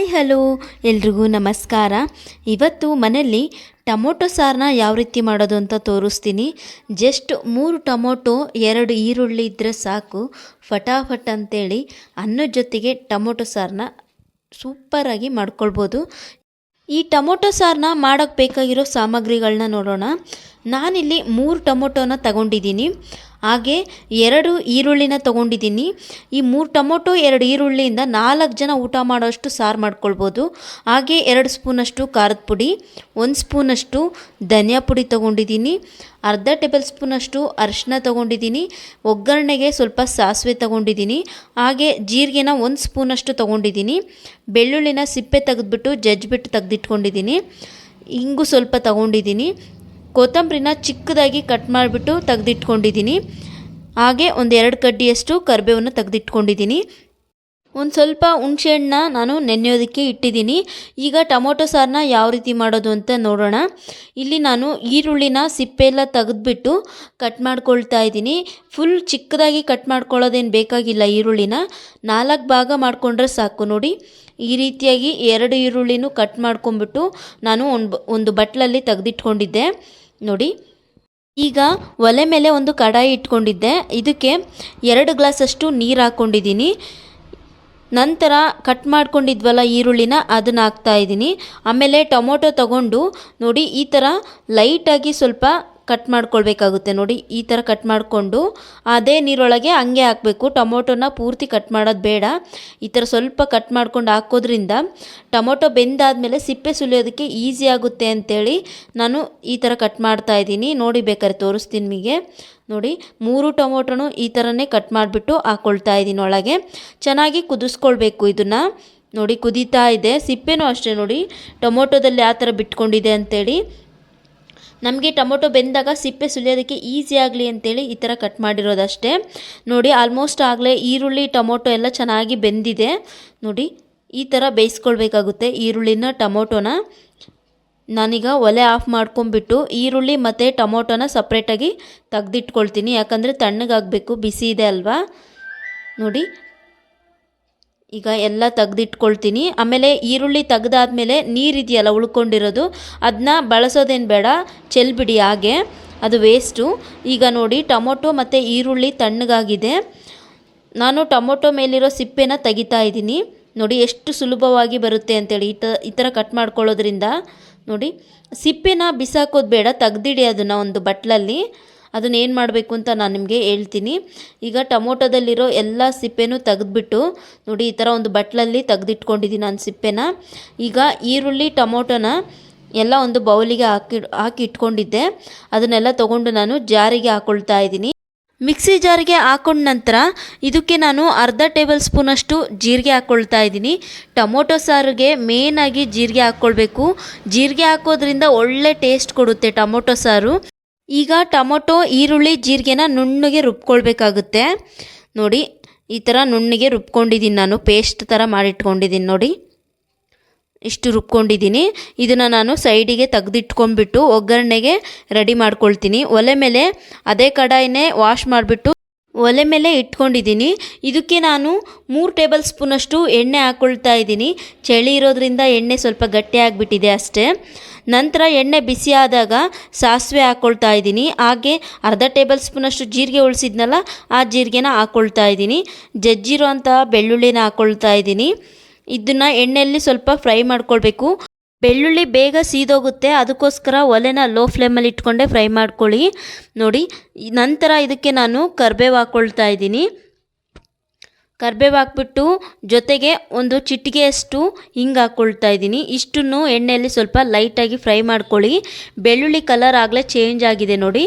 Hi, hello. ಎಲ್ರಿಗೂ ನಮಸ್ಕಾರ. ಇವತ್ತು ಮನೆಯಲ್ಲಿ ಟೊಮೊಟೊ ಸಾರನ್ನ ಯಾವ ರೀತಿ ಮಾಡೋದು ಅಂತ ತೋರಿಸ್ತೀನಿ. ಜಸ್ಟ್ ಮೂರು ಟೊಮೊಟೊ, ಎರಡು ಈರುಳ್ಳಿ ಇದ್ದರೆ ಸಾಕು. ಫಟಾಫಟ್ ಅಂತೇಳಿ ಅನ್ನದ ಜೊತೆಗೆ ಟೊಮೊಟೊ ಸಾರನ್ನ ಸೂಪರಾಗಿ ಮಾಡ್ಕೊಳ್ಬೋದು. ಈ ಟೊಮೊಟೊ ಸಾರನ್ನ ಮಾಡೋಕ್ಕೆ ಬೇಕಾಗಿರೋ ಸಾಮಗ್ರಿಗಳನ್ನ ನೋಡೋಣ. ನಾನಿಲ್ಲಿ ಮೂರು ಟೊಮೊಟೊನ ತಗೊಂಡಿದ್ದೀನಿ. ಹಾಗೆ ಎರಡು ಈರುಳ್ಳಿನ ತಗೊಂಡಿದ್ದೀನಿ. ಈ ಮೂರು ಟೊಮೊಟೊ, ಎರಡು ಈರುಳ್ಳಿಯಿಂದ ನಾಲ್ಕು ಜನ ಊಟ ಮಾಡೋಷ್ಟು ಸಾರು ಮಾಡ್ಕೊಳ್ಬೋದು. ಹಾಗೆ ಎರಡು ಸ್ಪೂನಷ್ಟು ಖಾರದ ಪುಡಿ, ಒಂದು ಸ್ಪೂನಷ್ಟು ಧನಿಯಾ ಪುಡಿ ತಗೊಂಡಿದ್ದೀನಿ. ಅರ್ಧ ಟೇಬಲ್ ಸ್ಪೂನಷ್ಟು ಅರಿಶಿನ ತಗೊಂಡಿದ್ದೀನಿ. ಒಗ್ಗರಣೆಗೆ ಸ್ವಲ್ಪ ಸಾಸಿವೆ ತಗೊಂಡಿದ್ದೀನಿ. ಹಾಗೆ ಜೀರಿಗೆನ ಒಂದು ಸ್ಪೂನಷ್ಟು ತಗೊಂಡಿದ್ದೀನಿ. ಬೆಳ್ಳುಳ್ಳಿನ ಸಿಪ್ಪೆ ತೆಗೆದ್ಬಿಟ್ಟು ಜಜ್ಜಿಬಿಟ್ಟು ತೆಗೆದಿಟ್ಕೊಂಡಿದ್ದೀನಿ. ಇಂಗು ಸ್ವಲ್ಪ ತಗೊಂಡಿದ್ದೀನಿ. ಕೊತ್ತಂಬರಿನ ಚಿಕ್ಕದಾಗಿ ಕಟ್ ಮಾಡಿಬಿಟ್ಟು ತೆಗೆದಿಟ್ಕೊಂಡಿದ್ದೀನಿ. ಹಾಗೆ ಒಂದು ಎರಡು ಕಡ್ಡಿಯಷ್ಟು ಕರಿಬೇವನ್ನು ತೆಗೆದಿಟ್ಕೊಂಡಿದ್ದೀನಿ. ಒಂದು ಸ್ವಲ್ಪ ಹುಣಸೆಹಣ್ಣ ನಾನು ನೆನೆಯೋದಕ್ಕೆ ಇಟ್ಟಿದ್ದೀನಿ. ಈಗ ಟೊಮೊಟೊ ಸಾರನ್ನ ಯಾವ ರೀತಿ ಮಾಡೋದು ಅಂತ ನೋಡೋಣ. ಇಲ್ಲಿ ನಾನು ಈರುಳ್ಳಿನ ಸಿಪ್ಪೆ ಎಲ್ಲ ತೆಗೆದ್ಬಿಟ್ಟು ಕಟ್ ಮಾಡ್ಕೊಳ್ತಾ ಇದ್ದೀನಿ. ಫುಲ್ ಚಿಕ್ಕದಾಗಿ ಕಟ್ ಮಾಡ್ಕೊಳ್ಳೋದೇನು ಬೇಕಾಗಿಲ್ಲ ಈರುಳ್ಳಿನ. ನಾಲ್ಕು ಭಾಗ ಮಾಡಿಕೊಂಡ್ರೆ ಸಾಕು ನೋಡಿ. ಈ ರೀತಿಯಾಗಿ ಎರಡು ಈರುಳ್ಳಿನೂ ಕಟ್ ಮಾಡ್ಕೊಂಬಿಟ್ಟು ನಾನು ಒಂದು ಒಂದು ಬಟ್ಲಲ್ಲಿ ತೆಗೆದಿಟ್ಕೊಂಡಿದ್ದೆ. ನೋಡಿ, ಈಗ ಒಲೆ ಮೇಲೆ ಒಂದು ಕಡಾಯಿ ಇಟ್ಕೊಂಡಿದ್ದೆ. ಇದಕ್ಕೆ ಎರಡು ಗ್ಲಾಸಷ್ಟು ನೀರು ಹಾಕ್ಕೊಂಡಿದ್ದೀನಿ. ನಂತರ ಕಟ್ ಮಾಡ್ಕೊಂಡಿದ್ವಲ್ಲ ಈರುಳ್ಳಿನ, ಅದನ್ನ ಹಾಕ್ತಾ ಇದ್ದೀನಿ. ಆಮೇಲೆ ಟೊಮೊಟೊ ತಗೊಂಡು ನೋಡಿ, ಈ ಥರ ಲೈಟಾಗಿ ಸ್ವಲ್ಪ ಕಟ್ ಮಾಡ್ಕೊಳ್ಬೇಕಾಗುತ್ತೆ ನೋಡಿ, ಈ ಥರ ಕಟ್ ಮಾಡಿಕೊಂಡು ಅದೇ ನೀರೊಳಗೆ ಹಂಗೆ ಹಾಕಬೇಕು. ಟೊಮೊಟೊನ ಪೂರ್ತಿ ಕಟ್ ಮಾಡೋದು ಬೇಡ. ಈ ಥರ ಸ್ವಲ್ಪ ಕಟ್ ಮಾಡ್ಕೊಂಡು ಹಾಕೋದ್ರಿಂದ ಟೊಮೊಟೊ ಬೆಂದಾದಮೇಲೆ ಸಿಪ್ಪೆ ಸುಲಿಯೋದಕ್ಕೆ ಈಸಿ ಆಗುತ್ತೆ ಅಂತೇಳಿ ನಾನು ಈ ಥರ ಕಟ್ ಮಾಡ್ತಾ ಇದ್ದೀನಿ. ನೋಡಿ ಬೇಕಾದ್ರೆ ತೋರಿಸ್ತೀನಿ ನಿಮಗೆ. ನೋಡಿ, ಮೂರು ಟೊಮೊಟೊನು ಈ ಥರನೇ ಕಟ್ ಮಾಡಿಬಿಟ್ಟು ಹಾಕ್ಕೊಳ್ತಾ ಇದ್ದೀನಿ ಒಳಗೆ. ಚೆನ್ನಾಗಿ ಕುದಿಸ್ಕೊಳ್ಬೇಕು ಇದನ್ನು. ನೋಡಿ, ಕುದೀತಾ ಇದೆ. ಸಿಪ್ಪೆನೂ ಅಷ್ಟೇ ನೋಡಿ, ಟೊಮೊಟೊದಲ್ಲಿ ಆ ಥರ ಬಿಟ್ಕೊಂಡಿದೆ ಅಂತೇಳಿ. ನಮಗೆ ಟೊಮೊಟೊ ಬೆಂದಾಗ ಸಿಪ್ಪೆ ಸುಲಿಯೋದಕ್ಕೆ ಈಸಿ ಆಗಲಿ ಅಂತೇಳಿ ಈ ಥರ ಕಟ್ ಮಾಡಿರೋದಷ್ಟೇ. ನೋಡಿ ಆಲ್ಮೋಸ್ಟ್ ಆಗಲೇ ಈರುಳ್ಳಿ, ಟೊಮೊಟೊ ಎಲ್ಲ ಚೆನ್ನಾಗಿ ಬೆಂದಿದೆ. ನೋಡಿ, ಈ ಥರ ಬೇಯಿಸ್ಕೊಳ್ಬೇಕಾಗುತ್ತೆ ಈರುಳ್ಳಿನ, ಟೊಮೊಟೊನ. ನಾನೀಗ ಒಲೆ ಆಫ್ ಮಾಡ್ಕೊಂಬಿಟ್ಟು ಈರುಳ್ಳಿ ಮತ್ತು ಟೊಮೊಟೊನ ಸಪ್ರೇಟಾಗಿ ತೆಗ್ದಿಟ್ಕೊಳ್ತೀನಿ. ಯಾಕಂದರೆ ತಣ್ಣಗಾಗಬೇಕು, ಬಿಸಿ ಇದೆ ಅಲ್ವಾ? ನೋಡಿ ಈಗ ಎಲ್ಲ ತೆಗೆದಿಟ್ಕೊಳ್ತೀನಿ. ಆಮೇಲೆ ಈರುಳ್ಳಿ ತೆಗ್ದಾದ್ಮೇಲೆ ನೀರಿದೆಯಲ್ಲ ಉಳ್ಕೊಂಡಿರೋದು ಅದನ್ನ ಬಳಸೋದೇನು ಬೇಡ ಚೆಲ್ಬಿಡಿ ಹಾಗೆ. ಅದು ವೇಸ್ಟು ಈಗ ನೋಡಿ, ಟೊಮೊಟೊ ಮತ್ತು ಈರುಳ್ಳಿ ತಣ್ಣಗಾಗಿದೆ. ನಾನು ಟೊಮೊಟೊ ಮೇಲಿರೋ ಸಿಪ್ಪೆನ ತೆಗಿತಾ ಇದ್ದೀನಿ. ನೋಡಿ, ಎಷ್ಟು ಸುಲಭವಾಗಿ ಬರುತ್ತೆ ಅಂತೇಳಿ ಈ ತ, ಈ ಥರ ಕಟ್ ಮಾಡ್ಕೊಳ್ಳೋದ್ರಿಂದ. ನೋಡಿ, ಸಿಪ್ಪೆನ ಬಿಸಾಕೋದು ಬೇಡ, ತೆಗ್ದಿಡಿ ಅದನ್ನು ಒಂದು ಬಟ್ಲಲ್ಲಿ. ಅದನ್ನ ಏನು ಮಾಡಬೇಕು ಅಂತ ನಾನು ನಿಮಗೆ ಹೇಳ್ತೀನಿ. ಈಗ ಟೊಮೊಟೊದಲ್ಲಿರೋ ಎಲ್ಲ ಸಿಪ್ಪೆನೂ ತೆಗೆದ್ಬಿಟ್ಟು ನೋಡಿ ಈ ಥರ ಒಂದು ಬಟ್ಲಲ್ಲಿ ತೆಗೆದಿಟ್ಕೊಂಡಿದ್ದೀನಿ ನಾನು ಸಿಪ್ಪೆನ. ಈಗ ಈರುಳ್ಳಿ, ಟೊಮೊಟೊನ ಎಲ್ಲ ಒಂದು ಬೌಲಿಗೆ ಹಾಕಿ ಹಾಕಿ ಇಟ್ಕೊಂಡಿದ್ದೆ. ಅದನ್ನೆಲ್ಲ ತೊಗೊಂಡು ನಾನು ಜಾರಿಗೆ ಹಾಕ್ಕೊಳ್ತಾ ಇದ್ದೀನಿ. ಮಿಕ್ಸಿ ಜಾರಿಗೆ ಹಾಕೊಂಡ ನಂತರ ಇದಕ್ಕೆ ನಾನು ಅರ್ಧ ಟೇಬಲ್ ಸ್ಪೂನಷ್ಟು ಜೀರಿಗೆ ಹಾಕ್ಕೊಳ್ತಾ ಇದ್ದೀನಿ. ಟೊಮೊಟೊ ಸಾರಿಗೆ ಮೇನಾಗಿ ಜೀರಿಗೆ ಹಾಕ್ಕೊಳ್ಬೇಕು ಜೀರಿಗೆ ಹಾಕೋದ್ರಿಂದ ಒಳ್ಳೆ ಟೇಸ್ಟ್ ಕೊಡುತ್ತೆ ಟೊಮೊಟೊ ಸಾರು. ಈಗ ಟೊಮೊಟೊ, ಈರುಳ್ಳಿ, ಜೀರಿಗೆನ ನುಣ್ಣಗೆ ರುಬ್ಕೊಳ್ಬೇಕಾಗುತ್ತೆ. ನೋಡಿ, ಈ ಥರ ನುಣ್ಣಗೆ ರುಬ್ಕೊಂಡಿದ್ದೀನಿ ನಾನು. ಪೇಸ್ಟ್ ಥರ ಮಾಡಿಟ್ಕೊಂಡಿದ್ದೀನಿ ನೋಡಿ. ಇಷ್ಟು ರುಬ್ಕೊಂಡಿದ್ದೀನಿ ಇದನ್ನು ನಾನು ಸೈಡಿಗೆ ತೆಗೆದಿಟ್ಕೊಂಡ್ಬಿಟ್ಟು ಒಗ್ಗರಣೆಗೆ ರೆಡಿ ಮಾಡ್ಕೊಳ್ತೀನಿ. ಒಲೆ ಮೇಲೆ ಅದೇ ಕಡಾಯಿನೇ ವಾಶ್ ಮಾಡಿಬಿಟ್ಟು ಒಲೆ ಮೇಲೆ ಇಟ್ಕೊಂಡಿದ್ದೀನಿ. ಇದಕ್ಕೆ ನಾನು ಮೂರು ಟೇಬಲ್ ಸ್ಪೂನಷ್ಟು ಎಣ್ಣೆ ಹಾಕ್ಕೊಳ್ತಾ ಇದ್ದೀನಿ. ಚಳಿ ಇರೋದ್ರಿಂದ ಎಣ್ಣೆ ಸ್ವಲ್ಪ ಗಟ್ಟಿಯಾಗಿಬಿಟ್ಟಿದೆ ಅಷ್ಟೇ. ನಂತರ ಎಣ್ಣೆ ಬಿಸಿ ಆದಾಗ ಸಾಸಿವೆ ಹಾಕ್ಕೊಳ್ತಾ ಇದ್ದೀನಿ. ಹಾಗೆ ಅರ್ಧ ಟೇಬಲ್ ಸ್ಪೂನಷ್ಟು ಜೀರಿಗೆ ಉಳಿಸಿದ್ನಲ್ಲ ಆ ಜೀರಿಗೆನ ಹಾಕ್ಕೊಳ್ತಾ ಇದ್ದೀನಿ. ಜಜ್ಜಿರೋ ಅಂತಹ ಬೆಳ್ಳುಳ್ಳಿನ ಹಾಕ್ಕೊಳ್ತಾ ಇದ್ದೀನಿ. ಇದನ್ನು ಎಣ್ಣೆಯಲ್ಲಿ ಸ್ವಲ್ಪ ಫ್ರೈ ಮಾಡ್ಕೊಳ್ಬೇಕು. ಬೆಳ್ಳುಳ್ಳಿ ಬೇಗ ಸೀದೋಗುತ್ತೆ. ಅದಕ್ಕೋಸ್ಕರ ಒಲೆನ ಲೋ ಫ್ಲೇಮಲ್ಲಿ ಇಟ್ಕೊಂಡೆ ಫ್ರೈ ಮಾಡ್ಕೊಳ್ಳಿ. ನೋಡಿ ನಂತರ ಇದಕ್ಕೆ ನಾನು ಕರ್ಬೇವು ಹಾಕ್ಕೊಳ್ತಾ ಇದ್ದೀನಿ. ಕರ್ಬೇವು ಹಾಕ್ಬಿಟ್ಟು ಜೊತೆಗೆ ಒಂದು ಚಿಟಿಗೆಯಷ್ಟು ಹಿಂಗೆ ಹಾಕ್ಕೊಳ್ತಾ ಇದ್ದೀನಿ. ಇಷ್ಟನ್ನು ಎಣ್ಣೆಯಲ್ಲಿ ಸ್ವಲ್ಪ ಲೈಟಾಗಿ ಫ್ರೈ ಮಾಡ್ಕೊಳ್ಳಿ. ಬೆಳ್ಳುಳ್ಳಿ ಕಲರ್ ಆಗಲೇ ಚೇಂಜ್ ಆಗಿದೆ ನೋಡಿ.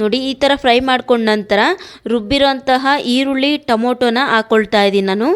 ನೋಡಿ, ಈ ಥರ ಫ್ರೈ ಮಾಡ್ಕೊಂಡ ನಂತರ ರುಬ್ಬಿರೋಂತಹ ಈರುಳ್ಳಿ, ಟೊಮೊಟೊನ ಹಾಕ್ಕೊಳ್ತಾ ಇದ್ದೀನಿ ನಾನು.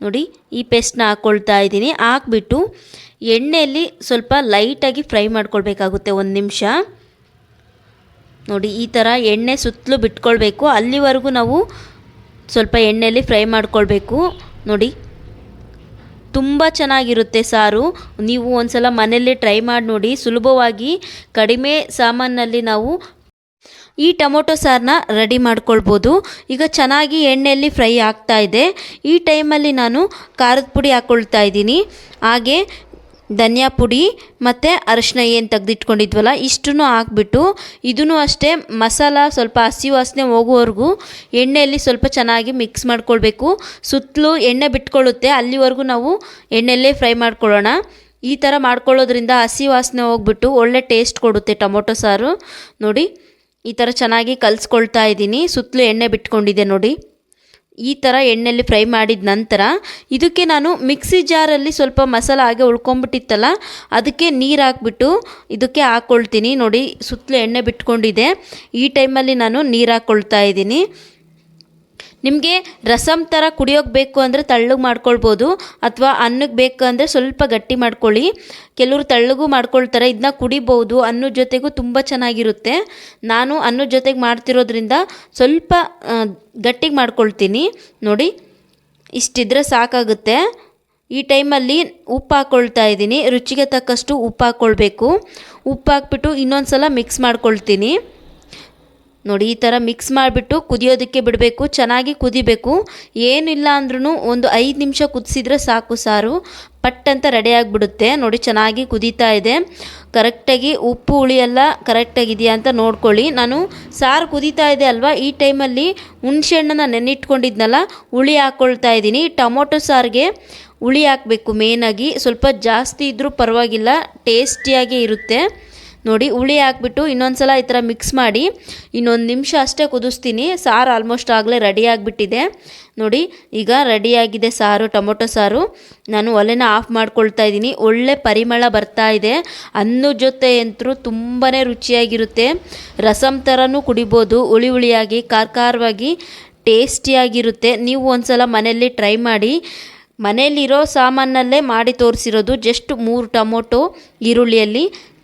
ನೋಡಿ, ಈ ಪೇಸ್ಟ್ನ ಹಾಕ್ಕೊಳ್ತಾ ಇದ್ದೀನಿ. ಹಾಕ್ಬಿಟ್ಟು ಎಣ್ಣೆಯಲ್ಲಿ ಸ್ವಲ್ಪ ಲೈಟಾಗಿ ಫ್ರೈ ಮಾಡ್ಕೊಳ್ಬೇಕಾಗುತ್ತೆ ಒಂದು ನಿಮಿಷ. ನೋಡಿ, ಈ ಥರ ಎಣ್ಣೆ ಸುತ್ತಲೂ ಬಿಟ್ಕೊಳ್ಬೇಕು. ಅಲ್ಲಿವರೆಗೂ ನಾವು ಸ್ವಲ್ಪ ಎಣ್ಣೆಯಲ್ಲಿ ಫ್ರೈ ಮಾಡ್ಕೊಳ್ಬೇಕು. ನೋಡಿ, ತುಂಬ ಚೆನ್ನಾಗಿರುತ್ತೆ ಸಾರು. ನೀವು ಒಂದು ಸಲ ಮನೆಯಲ್ಲೇ ಟ್ರೈ ಮಾಡಿ ನೋಡಿ. ಸುಲಭವಾಗಿ ಕಡಿಮೆ ಸಾಮಾನಲ್ಲಿ ನಾವು ಈ ಟೊಮೊಟೊ ಸಾರನ್ನ ರೆಡಿ ಮಾಡ್ಕೊಳ್ಬೋದು. ಈಗ ಚೆನ್ನಾಗಿ ಎಣ್ಣೆಯಲ್ಲಿ ಫ್ರೈ ಆಗ್ತಾ ಇದೆ. ಈ ಟೈಮಲ್ಲಿ ನಾನು ಖಾರದ ಪುಡಿ ಹಾಕ್ಕೊಳ್ತಾ ಇದ್ದೀನಿ. ಹಾಗೆ ಧನಿಯಾ ಪುಡಿ ಮತ್ತು ಅರಿಶಿನ ಏನು ತೆಗೆದಿಟ್ಕೊಂಡಿದ್ವಲ್ಲ, ಇಷ್ಟನ್ನು ಹಾಕ್ಬಿಟ್ಟು ಇದೂ ಅಷ್ಟೇ ಮಸಾಲ ಸ್ವಲ್ಪ ಹಸಿ ವಾಸನೆ ಹೋಗುವವರೆಗೂ ಎಣ್ಣೆಯಲ್ಲಿ ಸ್ವಲ್ಪ ಚೆನ್ನಾಗಿ ಮಿಕ್ಸ್ ಮಾಡ್ಕೊಳ್ಬೇಕು. ಸುತ್ತಲೂ ಎಣ್ಣೆ ಬಿಟ್ಕೊಳ್ಳುತ್ತೆ, ಅಲ್ಲಿವರೆಗೂ ನಾವು ಎಣ್ಣೆಯಲ್ಲೇ ಫ್ರೈ ಮಾಡ್ಕೊಳ್ಳೋಣ. ಈ ಥರ ಮಾಡ್ಕೊಳ್ಳೋದ್ರಿಂದ ಹಸಿ ವಾಸನೆ ಹೋಗ್ಬಿಟ್ಟು ಒಳ್ಳೆ ಟೇಸ್ಟ್ ಕೊಡುತ್ತೆ ಟೊಮೊಟೊ ಸಾರು. ನೋಡಿ ಈ ಥರ ಚೆನ್ನಾಗಿ ಕಲಿಸ್ಕೊಳ್ತಾ ಇದ್ದೀನಿ. ಸುತ್ತಲೂ ಎಣ್ಣೆ ಬಿಟ್ಕೊಂಡಿದೆ ನೋಡಿ. ಈ ಥರ ಎಣ್ಣೆಯಲ್ಲಿ ಫ್ರೈ ಮಾಡಿದ ನಂತರ ಇದಕ್ಕೆ ನಾನು ಮಿಕ್ಸಿ ಜಾರಲ್ಲಿ ಸ್ವಲ್ಪ ಮಸಾಲ ಹಾಗೆ ಉಳ್ಕೊಂಬಿಟ್ಟಿತ್ತಲ್ಲ ಅದಕ್ಕೆ ನೀರು ಹಾಕ್ಬಿಟ್ಟು ಇದಕ್ಕೆ ಹಾಕ್ಕೊಳ್ತೀನಿ ನೋಡಿ. ಸುತ್ತಲೂ ಎಣ್ಣೆ ಬಿಟ್ಕೊಂಡಿದೆ ಈ ಟೈಮಲ್ಲಿ ನಾನು ನೀರು ಹಾಕ್ಕೊಳ್ತಾ ಇದ್ದೀನಿ. ನಿಮಗೆ ರಸಮ್ ಥರ ಕುಡಿಯೋಕೆ ಬೇಕು ಅಂದರೆ ತಳ್ಳಗೆ ಮಾಡ್ಕೊಳ್ಬೋದು, ಅಥವಾ ಅನ್ನಕ್ಕೆ ಬೇಕು ಅಂದರೆ ಸ್ವಲ್ಪ ಗಟ್ಟಿ ಮಾಡ್ಕೊಳ್ಳಿ. ಕೆಲವರು ತಳ್ಳಗೂ ಮಾಡ್ಕೊಳ್ತಾರೆ ಇದನ್ನ ಕುಡಿಬೋದು ಅನ್ನದ ಜೊತೆಗೂ ತುಂಬ ಚೆನ್ನಾಗಿರುತ್ತೆ. ನಾನು ಅನ್ನದ ಜೊತೆಗೆ ಮಾಡ್ತಿರೋದ್ರಿಂದ ಸ್ವಲ್ಪ ಗಟ್ಟಿಗೆ ಮಾಡ್ಕೊಳ್ತೀನಿ. ನೋಡಿ, ಇಷ್ಟಿದ್ರೆ ಸಾಕಾಗುತ್ತೆ. ಈ ಟೈಮಲ್ಲಿ ಉಪ್ಪು ಹಾಕ್ಕೊಳ್ತಾ ಇದ್ದೀನಿ. ರುಚಿಗೆ ತಕ್ಕಷ್ಟು ಉಪ್ಪು ಹಾಕ್ಕೊಳ್ಬೇಕು ಉಪ್ಪು ಹಾಕ್ಬಿಟ್ಟು ಇನ್ನೊಂದು ಸಲ ಮಿಕ್ಸ್ ಮಾಡ್ಕೊಳ್ತೀನಿ. ನೋಡಿ, ಈ ಥರ ಮಿಕ್ಸ್ ಮಾಡಿಬಿಟ್ಟು ಕುದಿಯೋದಕ್ಕೆ ಬಿಡಬೇಕು, ಚೆನ್ನಾಗಿ ಕುದಿಬೇಕು. ಏನಿಲ್ಲ ಅಂದ್ರೂ ಒಂದು ಐದು ನಿಮಿಷ ಕುದಿಸಿದ್ರೆ ಸಾಕು ಸಾರು. ಪಟ್ ಅಂತ ರೆಡಿ ಆಗಿಬಿಡುತ್ತೆ. ನೋಡಿ, ಚೆನ್ನಾಗಿ ಕುದೀತಾ ಇದೆ. ಕರೆಕ್ಟಾಗಿ ಉಪ್ಪು, ಹುಳಿ ಎಲ್ಲ ಕರೆಕ್ಟಾಗಿದೆಯಾ ಅಂತ ನೋಡ್ಕೊಳ್ಳಿ. ನಾನು ಸಾರು ಕುದೀತಾ ಇದೆ ಅಲ್ವಾ? ಈ ಟೈಮಲ್ಲಿ ಹುಣಸೆಹಣ್ಣನ್ನು ನೆನ್ನಿಟ್ಕೊಂಡಿದ್ನಲ್ಲ, ಹುಳಿ ಹಾಕ್ಕೊಳ್ತಾ ಇದ್ದೀನಿ. ಟೊಮೊಟೊ ಸಾರಿಗೆ ಹುಳಿ ಹಾಕಬೇಕು ಮೇನಾಗಿ ಸ್ವಲ್ಪ ಜಾಸ್ತಿ ಇದ್ದರೂ ಪರವಾಗಿಲ್ಲ ಟೇಸ್ಟಿಯಾಗೇ ಇರುತ್ತೆ. ನೋಡಿ, ಹುಳಿ ಹಾಕ್ಬಿಟ್ಟು ಇನ್ನೊಂದು ಸಲ ಈ ಥರ ಮಿಕ್ಸ್ ಮಾಡಿ ಇನ್ನೊಂದು ನಿಮಿಷ ಅಷ್ಟೇ ಕುದಿಸ್ತೀನಿ. ಸಾರು ಆಲ್ಮೋಸ್ಟ್ ಆಗಲೇ ರೆಡಿ ಆಗಿಬಿಟ್ಟಿದೆ. ನೋಡಿ, ಈಗ ರೆಡಿಯಾಗಿದೆ ಸಾರು, ಟೊಮೊಟೊ ಸಾರು. ನಾನು ಒಲೆನ ಆಫ್ ಮಾಡ್ಕೊಳ್ತಾ ಇದ್ದೀನಿ. ಒಳ್ಳೆ ಪರಿಮಳ ಬರ್ತಾ ಇದೆ. ಅನ್ನದ ಜೊತೆ ಅಂತೂ ತುಂಬಾ ರುಚಿಯಾಗಿರುತ್ತೆ. ರಸಮ್ ಥರನೂ ಕುಡಿಬೋದು. ಹುಳಿ ಹುಳಿಯಾಗಿ ಖಾರ ಟೇಸ್ಟಿಯಾಗಿರುತ್ತೆ. ನೀವು ಒಂದ್ಸಲ ಮನೆಯಲ್ಲಿ ಟ್ರೈ ಮಾಡಿ. ಮನೆಯಲ್ಲಿರೋ ಸಾಮಾನಲ್ಲೇ ಮಾಡಿ ತೋರಿಸಿರೋದು. ಜಸ್ಟ್ ಮೂರು ಟೊಮೊಟೊ, ಈರುಳ್ಳಿಯಲ್ಲಿ.